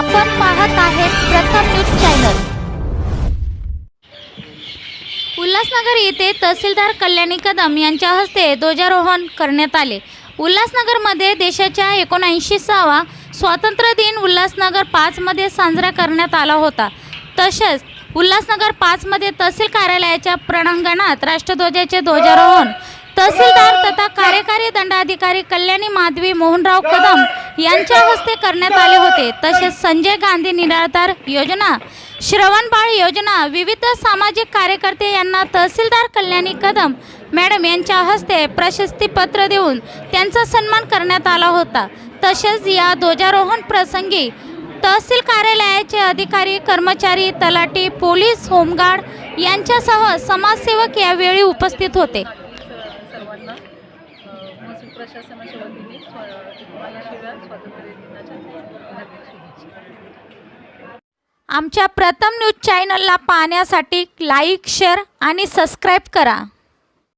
आपण पाहत आहेत प्रथम न्यूज चॅनल. उल्हासनगर येथे तहसीलदार कल्याणी कदम यांच्या हस्ते ध्वजारोहण करण्यात आले. उल्हासनगरमध्ये देशाच्या एकोणऐंशी सहावा स्वातंत्र्य दिन उल्हासनगर पाचमध्ये साजरा करण्यात आला होता. तसेच उल्हासनगर पाचमध्ये तहसील कार्यालयाच्या प्रणांगणात राष्ट्रध्वजाचे ध्वजारोहण. तहसीलदार तथा कार्यकारी दंडाधिकारी कल्याणी माधवी मोहनराव कदम यांच्या हस्ते करण्यात आले होते. तसेच संजय गांधी निराधार योजना श्रवणबाळ योजना विविध सामाजिक कार्यकर्ते यांना तहसीलदार कल्याणी कदम मॅडम यांच्या हस्ते प्रशस्तीपत्र देऊन त्यांचा सन्मान करण्यात आला होता. तसेच या ध्वजारोहण प्रसंगी तहसील कार्यालयाचे अधिकारी कर्मचारी तलाठी पोलीस होमगार्ड यांच्यासह समाजसेवक यावेळी उपस्थित होते. महसूल प्रशासनाच्या वतीने स्व तुम्हाला शिव्या स्वातंत्र्य दिनाच्या हार्दिक शुभेच्छा. आमच्या प्रथम न्यूज चॅनलला पाहण्यासाठी लाईक शेअर आणि सबस्क्राईब करा.